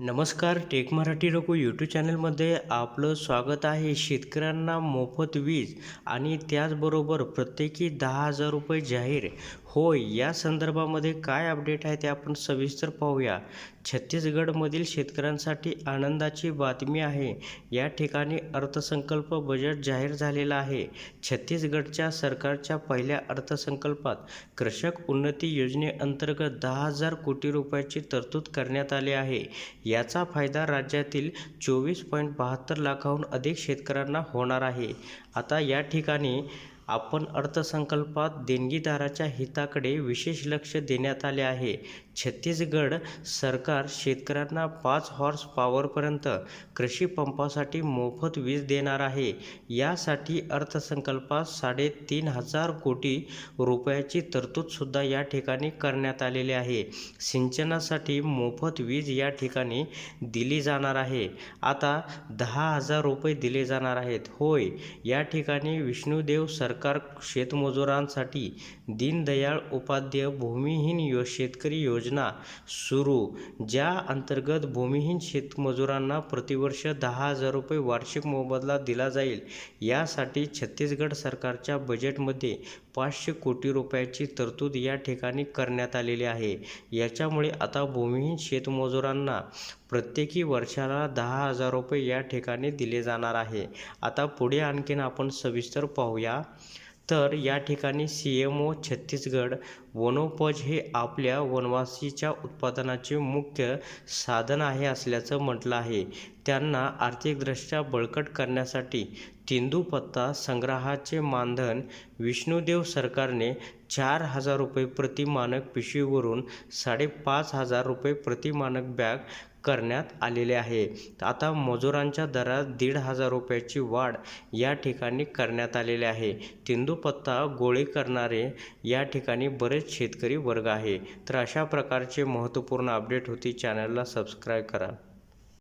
नमस्कार take Marathi Raghu YouTube चॅनलमध्ये आपलं स्वागत आहे. शेतकऱ्यांना मोफत वीज आणि त्याचबरोबर प्रत्येकी दहा हजार रुपये जाहीर. होय या संदर्भामध्ये काय अपडेट आहे ते आपण सविस्तर पाहूया. छत्तीसगडमधील शेतकऱ्यांसाठी आनंदाची बातमी आहे. या ठिकाणी अर्थसंकल्प बजेट जाहीर झालेला आहे. छत्तीसगडच्या सरकारच्या पहिल्या अर्थसंकल्पात कृषक उन्नती योजनेअंतर्गत दहा हजार कोटी रुपयाची तरतूद करण्यात आली आहे. याचा फायदा राज्यातील चोवीस पॉईंट बहात्तर लाखाहून अधिक शेतकऱ्यांना होणार आहे. आता या ठिकाणी आपण अर्थसंकल्पात देणगीदाराच्या हिताकडे विशेष लक्ष देण्यात आले आहे. छत्तीसगड सरकार शेतकऱ्यांना पाच हॉर्स पॉवरपर्यंत कृषी पंपासाठी मोफत वीज देणार आहे. यासाठी अर्थसंकल्पात साडेतीन हजार कोटी रुपयाची तरतूदसुद्धा या ठिकाणी करण्यात आलेली आहे. सिंचनासाठी मोफत वीज या ठिकाणी दिली जाणार आहे. आता दहा हजार रुपये दिले जाणार आहेत. होय या ठिकाणी विष्णुदेव सरकार शेतमजुरांसाठी दीनदयाळ उपाध्याय भूमिहीन यो शेतकरी योजना योजना सुरू ज्या अंतर्गत भूमिहीन शेतमजुरांना प्रतिवर्ष दहा हजार रुपये वार्षिक मोबदला दिला जाईल. यासाठी छत्तीसगड सरकारच्या बजेटमध्ये पाचशे कोटी रुपयाची तरतूद या ठिकाणी करण्यात आलेली आहे. याच्यामुळे आता भूमिहीन शेतमजुरांना प्रत्येकी वर्षाला दहा हजार रुपये या ठिकाणी दिले जाणार आहे. आता पुढे आणखीन आपण सविस्तर पाहूया. तर या ठिकाणी सी एम ओ छत्तीसगड वनोपज हे आपल्या वनवासीच्या उत्पादनाचे मुख्य साधन आहे असल्याचं म्हटलं आहे. त्यांना आर्थिकदृष्ट्या बळकट करण्यासाठी तेंदूपत्ता संग्रहाचे मानधन विष्णुदेव सरकारने चार हजार रुपये प्रतिमानक पिशवीवरून साडेपाच हजार रुपये प्रतिमानक बॅग करण्यात आलेले आहे. आता मजुरांच्या दरात दीड हजार रुपयाची वाढ या ठिकाणी करण्यात आलेले आहे. तेंदूपत्ता गोळे करणारे या ठिकाणी बरेच शेतकरी वर्ग आहे. तर अशा प्रकारचे महत्त्वपूर्ण अपडेट होती चॅनलला सबस्क्राईब करा.